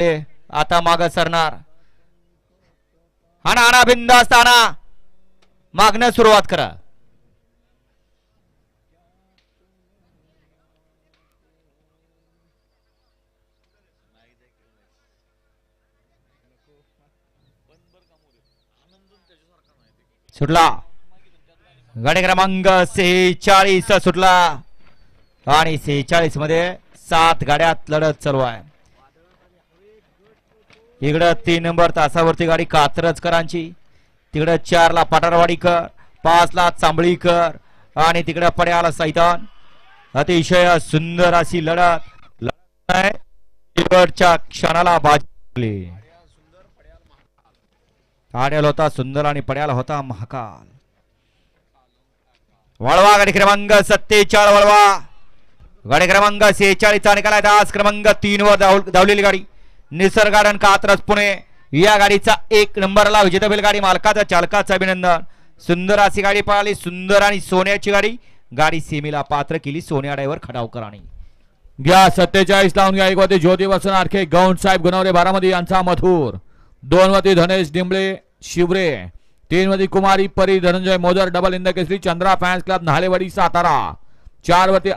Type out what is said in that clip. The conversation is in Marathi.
ते आता माग सरणार. हाणा हाणा बिंदास्त हाणा. मागणं सुरुवात करा. सुटला. गाडी क्रमांक सेहेचाळीस सुटला. आणि सेहेचाळीसमध्ये सात गाड्यात लढत चालू आहे इकडं तीन नंबर तासावरती गाडी कात्रजकरांची. तिकडं चारला पठारवाडीकर पाचला चांबळीकर आणि तिकडं पड्याला सैतान. अतिशय सुंदर अशी लढत. शेवटच्या क्षणाला बाजली आड्याला होता सुंदर आणि पड्याला होता महाकाल. वळवा गाडी क्रमांक सत्तेचाळ वळवा. गाडी क्रमांक सेहेचाळीसचा निकाल आहे. आज क्रमांक तीन वर धाव- धावलेली गाडी. निसर्ग गार्डन कात्रज पुणे? या गाडीचा एक नंबरला विजेता गाडी मालकाचा चालकाचं अभिनंदन. सुंदर अशी गाडी पळाली सुंदर आणि सोन्याची गाडी. गाडी सेमीला पात्र केली सोन्या ड्रायव्हर खडावकरांनी घ्या सत्तेचाळीस लावून घ्या. एक वरती ज्योती वसन आरखे गौंड साहेब गुणवरे बारामती यांचा मथुर. दोन वरती धनेश डिंबळे शिवरे. तीन वरती कुमारी परी Dhananjay Modar double Hind Kesari Chandra fans club Nhalewadi Satara. चार वरती